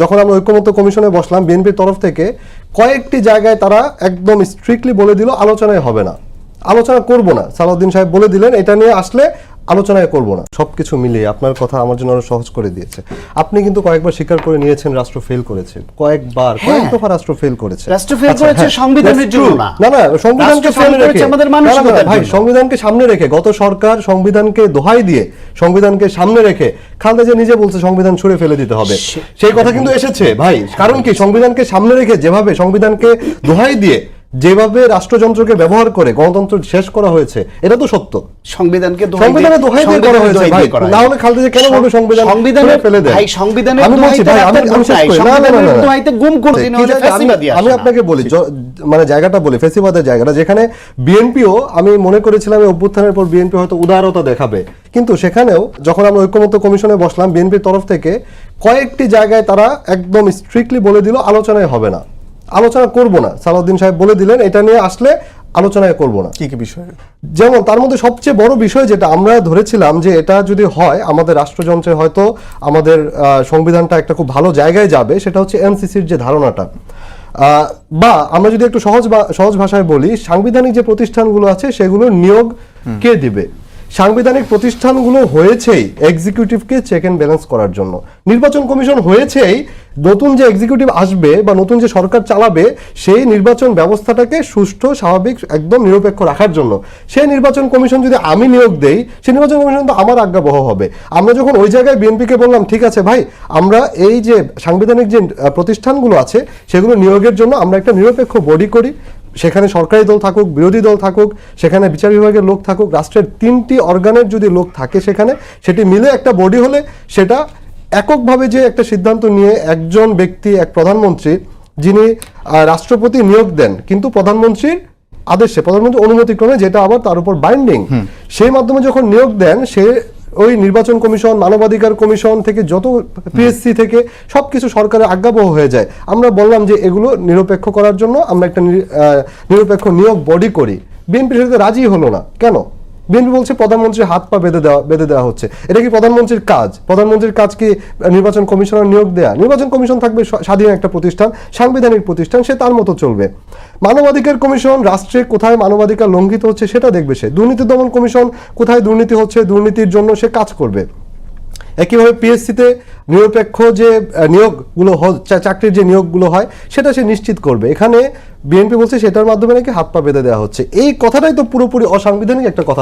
যখন আমরা ঐক্যমত্য কমিশনে বসলাম, বিএনপির তরফ থেকে, কয়েকটি জায়গায় তারা একদম স্ট্রিক্টলি বলে দিল, আলোচনায় হবে না। আলোচনা করব না। সালাউদ্দিন সাহেব বলে দিলেন, এটা নিয়ে আসলে আলোচনায় করব না। সবকিছু মিলিয়ে আপনার কথা আমার জন্য আরও সহজ করে দিয়েছে। আপনি কিন্তু কয়েকবার স্বীকার করে নিয়েছেন রাষ্ট্র ফেল করেছে। কয়েকবার কয়েক হ্যাঁ। দফা রাষ্ট্র ফেল করেছে। রাষ্ট্র fail আচ্ছা, করেছে হ্যাঁ, সংবিধানের জন্য না। না না সংবিধানকে সামনে করেছে রেখে আমাদের মানসিকতার ভাই সংবিধানকে সামনে রেখে গত সরকার সংবিধানকে দোহাই দিয়ে সংবিধানকে সামনে রেখে খালেদা জিয়া নিজে বলছে সংবিধান ছুঁড়ে ফেলে দিতে হবে। সেই কথা কিন্তু এসেছে ভাই। কারণ কি? সংবিধানকে সামনে রেখে যেভাবে সংবিধানকে দোহাই দিয়ে যেভাবে রাষ্ট্রযন্ত্রকে ব্যবহার করে গণতন্ত্র শেষ করা হয়েছে এটা তো সত্য। সংবিধানকে সংবিধানে দোহাই দিয়ে করা হয়েছে। ভাই দিয়ে না হলে খালেদা জিয়া কেন বলবে সংবিধান সংবিধানের ছুঁড়ে ফেলে দেয়? ভাই সংবিধানের আমি বলছি ভাই আমি গুম করে দিন, ফ্যাসিবাদী আমি আপনাকে বলি মানে জায়গাটা বলি ফেসিবাদের জায়গাটা যেখানে বিএনপিও আমি মনে করেছিলাম এই অভ্যুত্থানের পর বিএনপি হয়তো উদারতা দেখাবে। কিন্তু সেখানেও যখন আমরা ঐক্যমত্য কমিশনে বসলাম বিএনপির তরফ থেকে কয়েকটি জায়গায় তারা একদম স্ট্রিক্টলি বলে দিল আলোচনায় হবে না। আলোচনা করব না। সালাউদ্দিন সাহেব বলে দিলেন এটা নিয়ে আসলে আলোচনায় করব না। কি কি বিষয়? যেমন তার মধ্যে সবচেয়ে বড় বিষয় যেটা আমরা ধরেছিলাম যে এটা যদি হয় আমাদের রাষ্ট্রযন্ত্রে হয়তো আমাদের আহ, সংবিধানটা একটা খুব ভালো জায়গায় যাবে সেটা হচ্ছে এনসিসির যে ধারণাটা। আহ, বা আমরা যদি একটু সহজ সহজ ভাষায় বলি সাংবিধানিক যে প্রতিষ্ঠানগুলো আছে সেগুলোর নিয়োগ কে দিবে? সাংবিধানিক প্রতিষ্ঠানগুলো হয়েছেই এক্সিকিউটিভকে চেক এন্ড ব্যালেন্স করার জন্য। নির্বাচন কমিশন হয়েছেই নতুন যে এক্সিকিউটিভ আসবে বা নতুন যে সরকার চালাবে, সেই নির্বাচন ব্যবস্থাটাকে সুষ্ঠু, স্বাভাবিক, একদম নিরপেক্ষ রাখার জন্য। সেই নির্বাচন কমিশন যদি আমি নিয়োগ দেই, সেই নির্বাচন কমিশন তো আমার আজ্ঞাবহ হবে। আমরা যখন ওই জায়গায় বিএনপিকে বললাম, ঠিক আছে ভাই, আমরা এই যে সাংবিধানিক যে প্রতিষ্ঠানগুলো আছে, সেগুলো নিয়োগের জন্য আমরা একটা নিরপেক্ষ বডি করি। সেখানে সরকারি দল থাকুক বিরোধী দল থাকুক সেখানে বিচার বিভাগের লোক থাকুক রাষ্ট্রের তিনটি অর্গানের যদি লোক থাকে সেখানে সেটি মিলে একটা বডি হলে সেটা এককভাবে যে একটা সিদ্ধান্ত নিয়ে একজন ব্যক্তি এক প্রধানমন্ত্রী যিনি রাষ্ট্রপতি নিয়োগ দেন কিন্তু প্রধানমন্ত্রীর আদেশে প্রধানমন্ত্রী অনুমতিক্রমে যেটা আবার তার উপর বাইন্ডিং সেই মাধ্যমে যখন নিয়োগ দেন সে ওই নির্বাচন কমিশন, মানবাধিকার কমিশন থেকে যত পিএসসি থেকে সব কিছু সরকারের আজ্ঞাবহ হয়ে যায়। আমরা বললাম যে এগুলো নিরপেক্ষ করার জন্য আমরা একটা নিরপেক্ষ নিয়োগ বডি করি। বিএনপি সেটাতে রাজি হলো না। কেন? বিএনপি বলছে প্রধানমন্ত্রীর হাত পা বেঁধে দেওয়া বেঁধে দেওয়া হচ্ছে। এটা কি প্রধানমন্ত্রীর কাজ? প্রধানমন্ত্রীর কাজ কি নির্বাচন কমিশনার নিয়োগ দেয়া? নির্বাচন কমিশন থাকবে স্বাধীন একটা প্রতিষ্ঠান, সাংবিধানিক প্রতিষ্ঠান, সে তার মতো চলবে। মানবাধিকার কমিশন রাষ্ট্রে কোথায় মানবাধিকার লঙ্ঘিত হচ্ছে সেটা দেখবে সে। দুর্নীতি দমন কমিশন কোথায় দুর্নীতি হচ্ছে, দুর্নীতির জন্য সে কাজ করবে। একইভাবে পিএসসিতে নিরপেক্ষ যে নিয়োগগুলো চাকরির যে নিয়োগগুলো হয়, সেটা সে নিশ্চিত করবে। এখানে বিএনপি বলছে সেটার মাধ্যমে নাকি হাত পা বেঁধে দেওয়া হচ্ছে। এই কথাটাই তো পুরোপুরি অসাংবিধানিক একটা কথা।